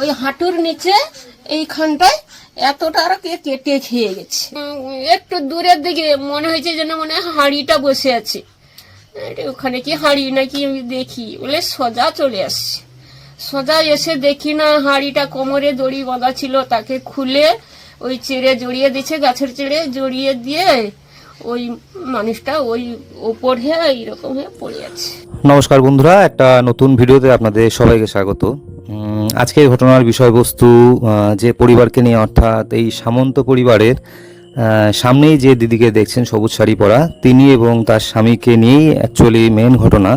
ওই হাঁটুর নিচে এইখানটায় এতটা আর কি কেটে খেয়ে গেছে। একটু দূরের দিকে মনে হয়েছে যেন মনে হয় হাঁড়িটা বসে আছে। ওখানে কি হাঁড়ি নাকি আমি দেখি? বলে সোজা চলে আসছে। সোজা এসে দেখি না হাঁড়িটা কোমরে দড়ি বাঁধা ছিল তাকে খুলে ওই চেড়ে জড়িয়ে দিচ্ছে গাছের চেড়ে জড়িয়ে দিয়ে ওই মানুষটা ওই ওপর হয়ে এইরকম হয়ে পড়ে আছে। নমস্কার বন্ধুরা একটা নতুন ভিডিওতে আপনাদের সবাইকে স্বাগত। আজকের ঘটনার বিষয়বস্তু যে পরিবারকে নিয়ে অর্থাৎ এই সামন্ত পরিবারের সামনেই যে দিদিকে দেখছেন সবুজ শাড়ি পরা, তিনি এবং তার স্বামীকে নিয়েই অ্যাকচুয়ালি মেন ঘটনা।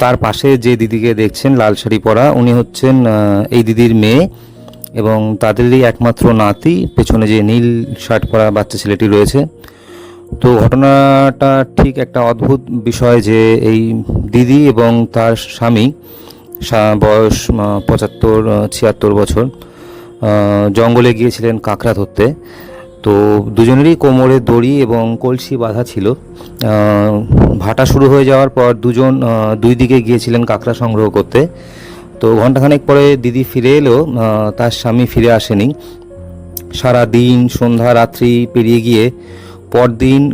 তার পাশে যে দিদিকে দেখছেন লাল শাড়ি পরা, উনি হচ্ছেন এই দিদির মেয়ে এবং তাদেরই একমাত্র নাতি। পেছনে যে নীল শার্ট পরা বাচ্চা ছেলেটি রয়েছে। তো ঘটনাটা ঠিক একটা অদ্ভুত বিষয় যে এই দিদি এবং তার স্বামী বয়স পঁচাত্তর ছিয়াত্তর বছর। জঙ্গলে গিয়েছিলেন কাঁকড়া ধরতে। তো দুজনেরই কোমরে দড়ি এবং কলসি বাঁধা ছিল। ভাটা শুরু হয়ে যাওয়ার পর দুজন দুই দিকে গিয়েছিলেন কাঁকড়া সংগ্রহ করতে। তো ঘন্টাখানেক পরে দিদি ফিরে আহ, তার স্বামী ফিরে আসেনি। সারা দিন সন্ধ্যা রাত্রি পেরিয়ে গিয়ে পরদিন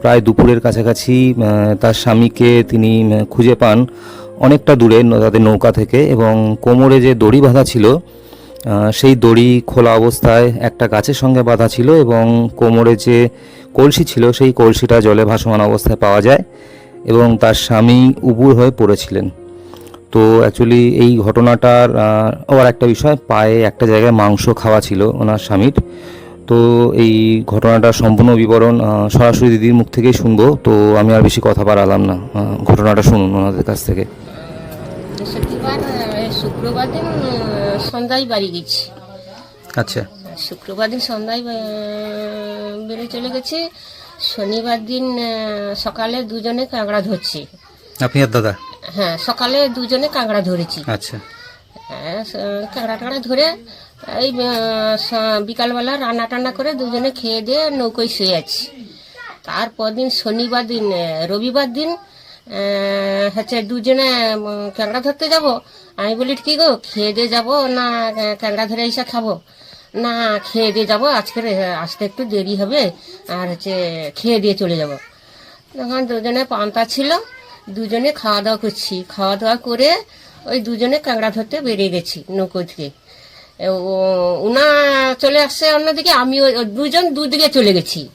প্রায় দুপুরের কাছাকাছি তার স্বামীকে তিনি খুঁজে পান। অনেকটা দূরে তাদের নৌকা থেকে এবং কোমরে যে দড়ি বাঁধা ছিল সেই দড়ি খোলা অবস্থায় একটা গাছের সঙ্গে বাঁধা ছিল এবং কোমরে যে কলসি ছিল, সেই কলসিটা জলে ভাসমান অবস্থায় পাওয়া যায় এবং তার স্বামী উবুর হয়ে পড়েছিলেন। তো অ্যাকচুয়ালি এই ঘটনাটার আবার একটা বিষয়, পায়ে একটা জায়গায় মাংস খাওয়া ছিল ওনার স্বামীর। তো এই ঘটনাটার সম্পূর্ণ বিবরণ সরাসরি দিদির মুখ থেকেই শুনব। তো আমি আর বেশি কথা বাড়ালাম না ঘটনাটা শুনুন ওনাদের কাছ থেকে। বৃহস্পতিবার শুক্রবার দিন সন্ধ্যায় বাড়ি গেছি। আচ্ছা। শুক্রবার দিন সন্ধ্যায় বেড়ে চলে গেছি। শনিবার দিন সকালে দুজনে কাঁকড়া ধরছি। আপনি আর দাদা? হ্যাঁ সকালে দুজনে কাঁকড়া ধরেছি। আচ্ছা। হ্যাঁ, কাঁকড়া টাকড়া ধরে এই বিকালবেলা রান্না টান্না করে দুজনে খেয়ে দিয়ে নৌকোয় শুয়ে আছি। তারপর দিন শনিবার দিন রবিবার দিন হচ্ছে দুজনে কাঁকড়া ধরতে যাব। আমি বলি কি গো খেয়ে দিয়ে যাব না কাঁকড়া ধরে এসে খাব? না খেয়ে দিয়ে যাব আজকে আসতে একটু দেরি হবে আর হচ্ছে খেয়ে দিয়ে চলে যাব। তখন দুজনে পান্তা ছিল দুজনে খাওয়া দাওয়া করছি। খাওয়া দাওয়া করে ওই দুজনে কাঁকড়া ধরতে বেরিয়ে গেছি নৌকো থেকে। এ, ও- উনা চলে আসছে অন্যদিকে আমি দুজন দুদিকে চলে গেছি।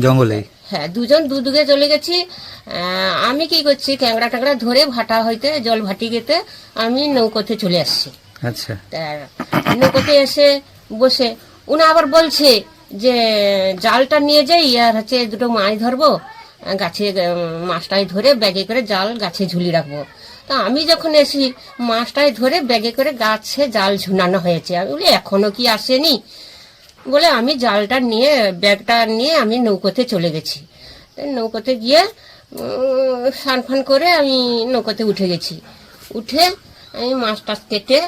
জঙ্গলে? হ্যাঁ দুজন দুদিকে চলে গেছি। আমি কি করছি ক্যাংড়া ট্যাংড়া ধরে ভাটা হইতে জল ভাটি গেতে আমি নৌকোতে চলে আসছি। আচ্ছা। নৌকোতে এসে বসে উনি আবার বলছে যে জালটা নিয়ে যাই আর হচ্ছে দুটো মাছ ধরবো গাছে মাছটাই ধরে ব্যাগে করে জাল গাছে ঝুলি রাখব। তা আমি যখন এসি মাছটাই ধরে ব্যাগে করে গাছে জাল ঝুলানো হয়েছে। আমি বলি এখনও কি আসেনি? বলে আমি জালটা নিয়ে, ব্যাগটা নিয়ে আমি নৌকোতে চলে গেছি। নৌকোতে গিয়ে স্নান ফান করে আমি নৌকোতে উঠে গেছি। উঠে আমি মাছ টাছ কেটে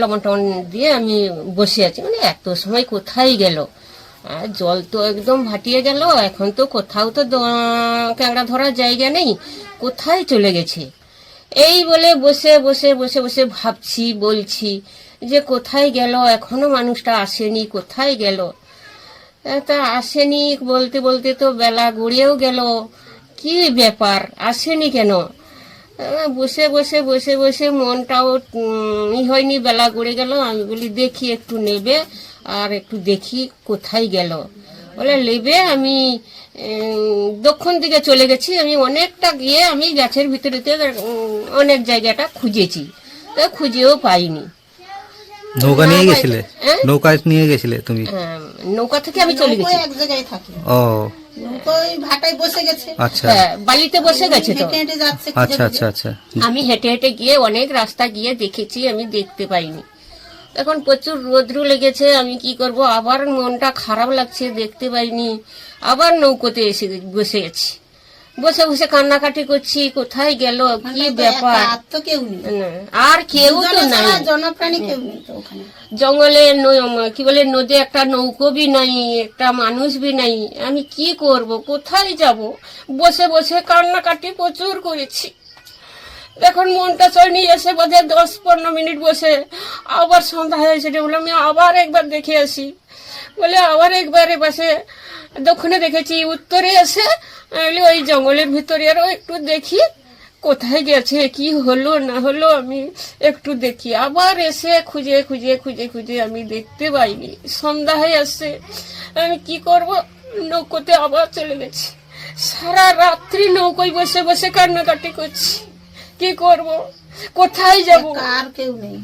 লবণ টবণ দিয়ে আমি বসে আছি। মানে এত সময় কোথায় গেল? জল তো একদম ভাটিয়ে গেল। এখন তো কোথাও তো ক্যাংড়া ধরার জায়গা নেই। কোথায় চলে গেছে? এই বলে বসে বসে বসে বসে ভাবছি, বলছি যে কোথায় গেল? এখনও মানুষটা আসেনি, কোথায় গেল? তা আসেনি বলতে বলতে তো বেলা গড়িয়েও গেল। কি ব্যাপার? আসেনি কেন? বসে বসে বসে বসে মনটাও ই হয়নি, বেলা গড়ে গেল। আমি বলি, দেখি একটু নেবে আর একটু দেখি কোথায় গেল? বলে, নেবে আমি দক্ষিণ দিকে চলে গেছি। আমি অনেকটা গিয়ে আমি গাছের ভিতরেতে অনেক জায়গাটা খুঁজেছি। তা খুঁজেও পাইনি। নৌকা নিয়ে গেছিলে? হ্যাঁ? নৌকা নিয়ে গেছিলে তুমি? নৌকা থেকে আমি চলে গেছি। এক জায়গায় থাকে। ও। নৌকো ওই ভাটায় বসে গেছে। আচ্ছা। হ্যাঁ, বালিতে বসে গেছে তো। হেঁটে হেঁটে আচ্ছা আচ্ছা আচ্ছা। আমি হেঁটে হেঁটে গিয়ে অনেক রাস্তা গিয়ে দেখেছি আমি দেখতে পাইনি। এখন প্রচুর রোদ্রু লেগেছে আমি কি করব? আবার মনটা খারাপ লাগছে দেখতে পাইনি। আবার নৌকোতে এসে বসে আছি। বসে বসে কান্নাকাটি করছি কোথায় গেল কি ব্যাপার? আর তো কেউ না, আর কেউ তো নাই। জঙ্গলে কি বলে নদী একটা নৌকো বি নাই একটা মানুষ বি নাই। আমি কি করব কোথায় যাব? বসে বসে কান্নাকাটি প্রচুর করেছি। এখন মনটা চয় নিয়ে এসে বোধহয় দশ পনেরো মিনিট বসে। আবার সন্ধ্যা হয়েছে বলে আমি আবার একবার দেখে আসি। বলে আবার একবারে বসে দক্ষিণে দেখেছি উত্তরে এসে, আমি ওই জঙ্গলের ভিতরে আরও একটু দেখি, কোথায় গেছে, কি হলো, না হলো, আমি একটু দেখি। আবার এসে খুঁজে খুঁজে খুঁজে খুঁজে আমি দেখতে পাইনি। সন্ধ্যা হয়ে আসছে আমি কি করব? নৌকোতে আবার চলে গেছি। সারা রাত্রি নৌকোয় বসে বসে কান্নাকাটি করছি। কি করব? কোথায় যাব? আর কেউ নেই।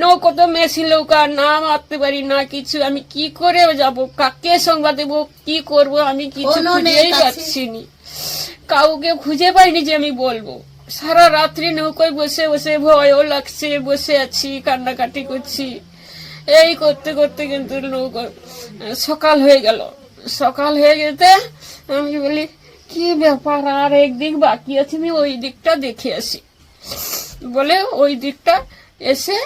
নৌকো তো মেশিন নৌকা না মারতে পারি না কিছু। আমি কি করে যাব? কাকে সংবাদ দেবো? কি করব? আমি কিছু খুঁজেই। পাচ্ছি নি কাউকে খুঁজে পাইনি যে আমি বলব। সারা রাত্রি নৌকোয় বসে বসে ভয়ও লাগছে বসে আছি কান্নাকাটি করছি। এই করতে করতে কিন্তু নৌকো সকাল হয়ে গেল। সকাল হয়ে যেতে আমি বলি কি ব্যাপার? আর একদিক বাকি আছে আমি ওই দিকটা দেখে আসি। বলে ওই দিকটা এসে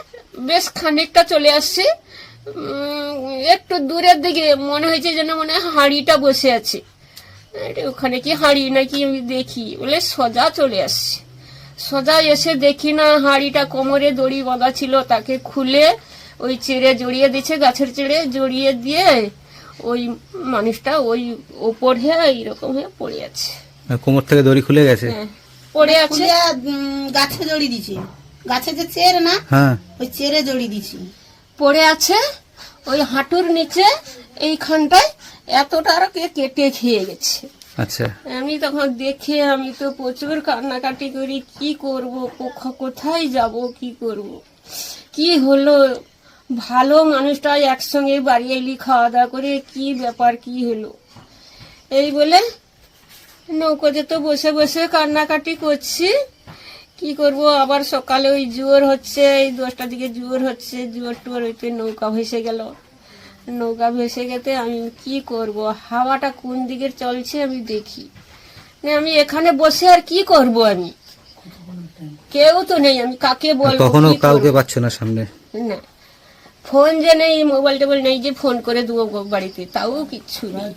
বেশ খানিকটা চলে আসছি। একটু দূরের দিকে মনে হয়েছে যেন মনে হয় হাঁড়িটা বসে আছে। ওখানে কি হাঁড়ি নাকি আমি দেখি? বলে সোজা চলে আসছি। সোজা এসে দেখি না হাঁড়িটা কোমরে দড়ি বাঁধা ছিল তাকে খুলে ওই চেড়ে জড়িয়ে দিচ্ছে গাছের চেড়ে জড়িয়ে দিয়ে ওই মানুষটা ওই ওপর হয়ে এইরকম হয়ে পড়ে আছে। কোমর থেকে দড়ি খুলে গেছে? হ্যাঁ পড়ে আছে। গাছে জড়ি দিছি গাছে যে চের না হ্যাঁ। ওই চেরে জড়ি দিছি। পড়ে আছে ওই হাঁটুর নিচে এইখানটায় এতটা আর কে কেটে খেয়ে গেছে। আচ্ছা। আমি তখন দেখে আমি তো প্রচুর কান্নাকাটি করি কি করব কোখা- কোথায় যাব কি করব? কি হলো? ভালো মানুষটা একসঙ্গে বাড়ি এলি খাওয়া দাওয়া করে কি ব্যাপার কি হলো? এই বলে নৌকোতে তো বসে বসে কান্নাকাটি করছি। কি করব? আবার সকালে ওই জোর হচ্ছে এই দশটার দিকে জোর হচ্ছে জোর টোর ওইতে নৌকা ভেসে গেল। নৌকা ভেসে গেতে আমি কি করব? হাওয়াটা কোন দিকে চলছে আমি দেখি। না আমি এখানে বসে আর কি করব আমি? কেউ তো নেই আমি কাকে বলব তখনও কি কাউকে পাচ্ছ না সামনে। না। ফোন যে নেই মোবাইল টোবাইল নেই যে ফোন করে দেবো বাড়িতে তাও কিচ্ছু নেই।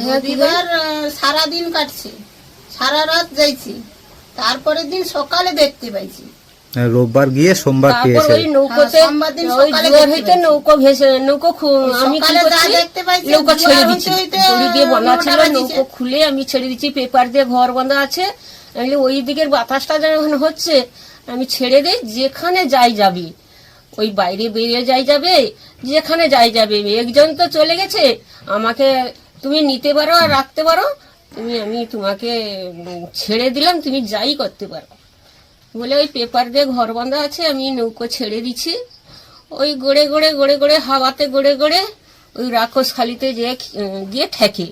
রবিবার আহ, সারাদিন কাটছে। সারা রাত যাইছি। তারপরের দিন সকালে দেখতে পাইছি। রোববার গিয়ে সোমবার পেয়েছে নৌকোতে হ্যাঁ, হইতে নৌকো ভেসে নৌকো আমি নৌকা ছেড়ে দিচ্ছি। দিয়ে বাঁধা ছিল নৌকো খুলে আমি ছেড়ে দিচ্ছি পেপার দিয়ে ঘর বাঁধা আছে। আমি ওই দিকের বাতাসটা যখন হচ্ছে আমি ছেড়ে দিই যেখানে যাই যাবি। ওই বাইরে বেরিয়ে যাই যাবে যেখানে যাই যাবে। একজন তো চলে গেছে আমাকে তুমি নিতে পারো আর রাখতে পারো তুমি আমি তোমাকে ছেড়ে দিলাম তুমি যাই করতে পারো। বলে ওই পেপার দিয়ে ঘর বাঁধা আছে আমি নৌকো ছেড়ে দিচ্ছি ওই গড়ে গড়ে গড়ে গড়ে হাওয়াতে গড়ে গড়ে ওই রাক্ষস খালিতে যে গিয়ে ঠেকে।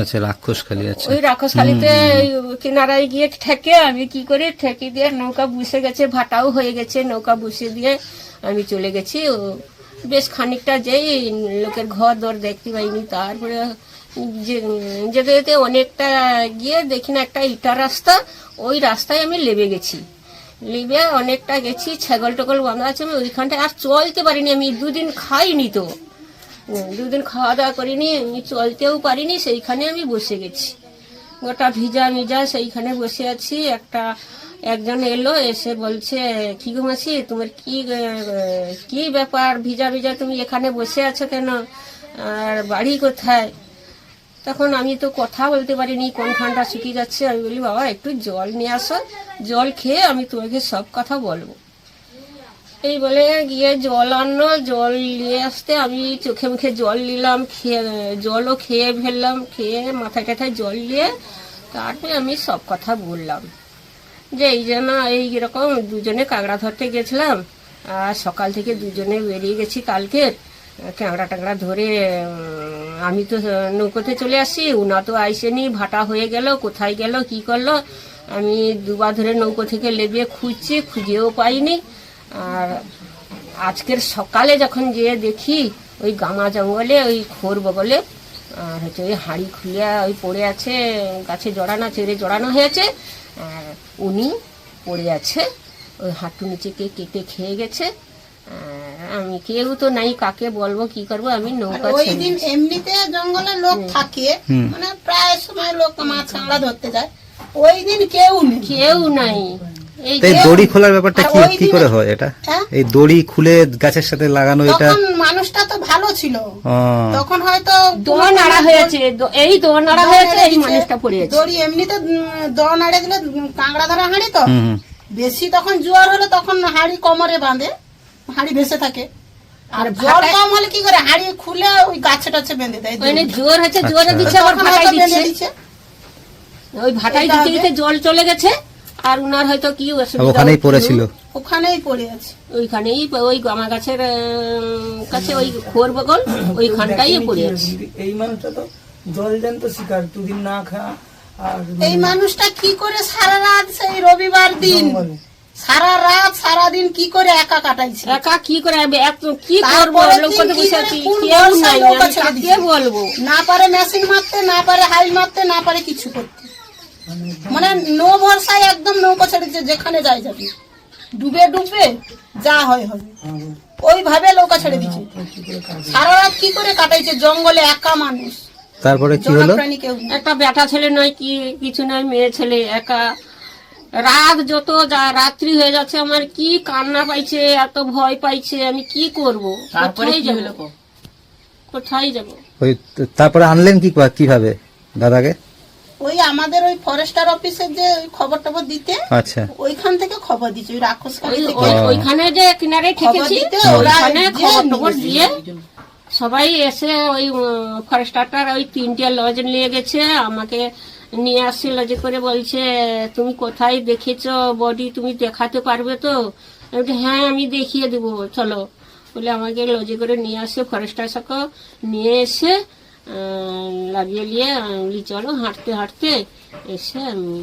আচ্ছা রাক্ষস খালি আছে ওই রাক্ষস খালিতে কিনারায় গিয়ে ঠেকে আমি কি করে ঠেকে দিয়ে নৌকা বুসে গেছে ভাটাও হয়ে গেছে নৌকা বুসে দিয়ে আমি চলে গেছি। ও বেশ খানিকটা যেই লোকের ঘর দর দেখতে পাইনি তারপরে যেতে যেতে অনেকটা গিয়ে দেখি না, একটা ইটা রাস্তা, ওই রাস্তায় আমি লেবে গেছি। লেবে অনেকটা গেছি, ছাগল টগল বাঁধা আছে, আমি ওইখানটায় আর চলতে পারিনি, আমি দুদিন খাইনি তো। দুদিন খাওয়া দাওয়া করিনি, আমি চলতেও পারিনি, সেইখানে আমি বসে গেছি। গোটা ভিজা ভিজা সেইখানে বসে আছি, একটা, একজন এলো, এসে বলছে, কি গো তোমার কি কি ব্যাপার? ভিজা ভিজা তুমি এখানে বসে আছো কেন? আর বাড়ি কোথায়? তখন আমি তো কথা বলতে পারিনি, কোন ঠান্ডা শুকিয়ে যাচ্ছে, আমি বলি, বাবা, একটু জল নিয়ে আসো, জল খেয়ে আমি তোমাকে সব কথা বলব। এই বলে গিয়ে জল আনলো, জল নিয়ে আসতে আমি চোখে মুখে জল নিলাম, খেয়ে, জলও খেয়ে ফেললাম, খেয়ে মাথায় টাথায় জল নিয়ে তারপরে আমি সব কথা বললাম। যে এই জন্য এইরকম দুজনে কাঁকড়া ধরতে গেছিলাম, আর সকাল থেকে দুজনে বেরিয়ে গেছি কালকে ক্যাংড়া ট্যাংড়া ধরে আমি তো নৌকোতে চলে আসি, উনা তো আইসেনি, ভাটা হয়ে গেল, কোথায় গেল, কি করল? আমি দুবার ধরে নৌকো থেকে লেবে খুঁজছি, খুঁজেও পাইনি। আর আজকের সকালে যখন গিয়ে দেখি, ওই গামা জঙ্গলে, ওই খোর বগলে, আর হচ্ছে ওই হাঁড়ি খুলিয়া ওই পড়ে আছে, গাছে জড়ানো চেড়ে জড়ানো হয়েছে, আর উনি পড়ে আছে, ওই হাঁটু নিচে কে কেটে খেয়ে গেছে, আর আমি কেউ তো নাই কাকে বলব কি করব? আমি নৌকা ওই দিন এমনিতে জঙ্গলে লোক থাকে মানে প্রায় সময় লোক মাছ কাঁকড়া ধরতে যায়। ওই দিন কেউ কেউ নাই। এই দড়ি খোলার ব্যাপারটা কি কি করে হয় এটা? হ্যাঁ? এই দড়ি খুলে গাছের সাথে লাগানো এটা? তখন মানুষটা তো ভালো ছিল। তখন হয়তো দোয়া নাড়া হয়েছে এই দোয়া নাড়া দোয়া হয়েছে এই। মানুষটা পড়েছে দড়ি এমনিতে দড় দিলে কাঁকড়া ধরা হাঁড়ি তো। বেশি তখন জোয়ার হলে তখন হাঁড়ি কোমরে বাঁধে। হাঁড়ি ভেসে থাকে। আর জল কম হলে কি করে? হাঁড়ি খুলে ওই গাছে টাছে বেঁধে দেয়। জোর হচ্ছে জোরে আচ্ছা। দিচ্ছে আবার ভাটাই দিচ্ছে। ওই ভাটাই দিতে দিতে জল চলে গেছে আর উনার হয়তো কি অসুবিধা ওখানেই পড়েছিল। ওখানেই পড়ে আছে। ওইখানেই ওই গামা গাছের কাছে ওই খোর বগল ওইখানটাই পড়ে আছে। এই মানুষটা তো জল জ্যান্ত শিকার দুদিন না খাওয়া আর এই মানুষটা কি করে সারা রাত সেই রবিবার দিন। সারা রাত সারা দিন কি করে একা কাটাইছে? একা কি করে আমি এত কি করব? লোক কি বসে আছি কেউ নাই দিছে? বলব? না পারে মেশিন মারতে না পারে হাইল মারতে না পারে কিছু করতে। মানে নো ভরসায় একদম নৌকা ছেড়ে দিচ্ছে যেখানে যাই যাবে। ডুবে ডুবে যা হয় হবে। ওইভাবে নৌকা ছেড়ে দিচ্ছে। সারা রাত কি করে কাটাইছে? জঙ্গলে একা মানুষ। তারপরে কি হলো। একটা বেটা ছেলে নয় কি কিছু নয় মেয়ে ছেলে একা। রাত যত যা রাত্রি হয়ে যাচ্ছে আমার কি কান্না পাইছে এত ভয় পাইছে আমি কি করব? কোথায় যাব? কোথায় যাব? ওই তারপরে আনলেন কি কীভাবে দাদাকে? ওই আমাদের ওই ফরেস্টার অফিসের যে ওই খবর টবর দিতে আচ্ছা। ওইখান থেকে খবর দিচ্ছে ওই রাক্ষস ওইখানে যে কিনারে ঠেকেছি ওইখানে খবর টবর দিয়ে সবাই এসে ওই ফরেস্টারটার ওই তিনটে লজ নিয়ে গেছে আমাকে নিয়ে আসছে লজে করে বলছে তুমি কোথায় দেখেছ বডি? তুমি দেখাতে পারবে তো? হ্যাঁ আমি দেখিয়ে দেবো। চলো। বলে আমাকে লজে করে নিয়ে আসে ফরেস্টার সাথে নিয়ে এসে লাগিয়ে নিয়ে বলি, চলো হাঁটতে হাঁটতে এসে আমি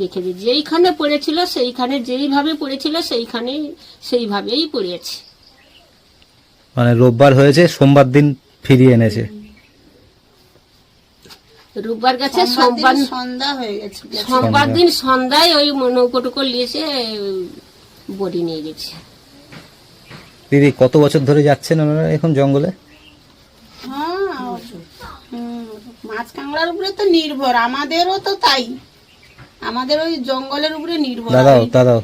দেখে দিই। যেইখানে পড়েছিল সেইখানে যেইভাবে পড়েছিল সেইখানে সেইভাবেই পড়েছে। মানে রোববার হয়েছে সোমবার দিন ফিরিয়ে এনেছে। রোববার গেছে সোমবার সন্ধ্যা হয়ে গেছে সোমবার দিন সন্ধ্যায় ওই নৌকোটুকো নিয়েছে বডি নিয়ে গেছে। দিদি কত বছর ধরে যাচ্ছেন ওনারা এখন জঙ্গলে? হ্যাঁ হুম, মাছ কাঁকড়ার উপরে তো নির্ভর আমাদেরও তো তাই। আমাদের ওই জঙ্গলের উপরে নির্ভর। দাদাও দাদাও।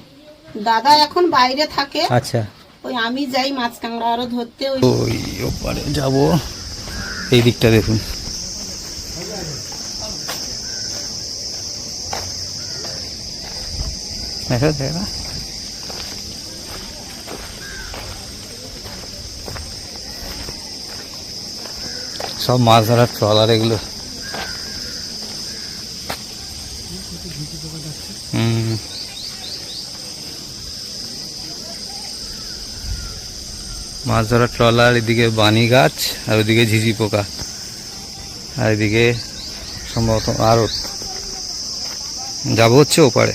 দাদা এখন বাইরে থাকে। আচ্ছা। ওই আমি যাই মাছ কাঁকড়া আরও ধরতে ওই ওই ওপারে যাব। এই দিকটা দেখুন। দেখো দেখো সব মাছ ধরার ট্রলার এগুলো। মাছ ধরার ট্রলার এদিকে বানি গাছ, আর ওদিকে ঝিঝি পোকা। আর এদিকে সম্ভবত আরত। যাব হচ্ছে ওপারে।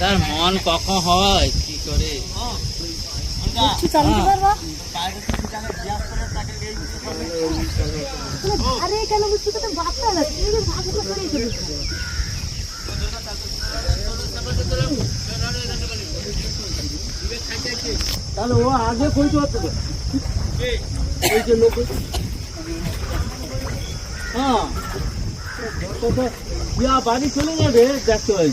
তার মন কখন হয়? কি করে? তাহলে ও আগে কইতে পারতো তো ওই যে লোক হ্যাঁ। যা বাড়ি চলে যাবে দেখতে পাই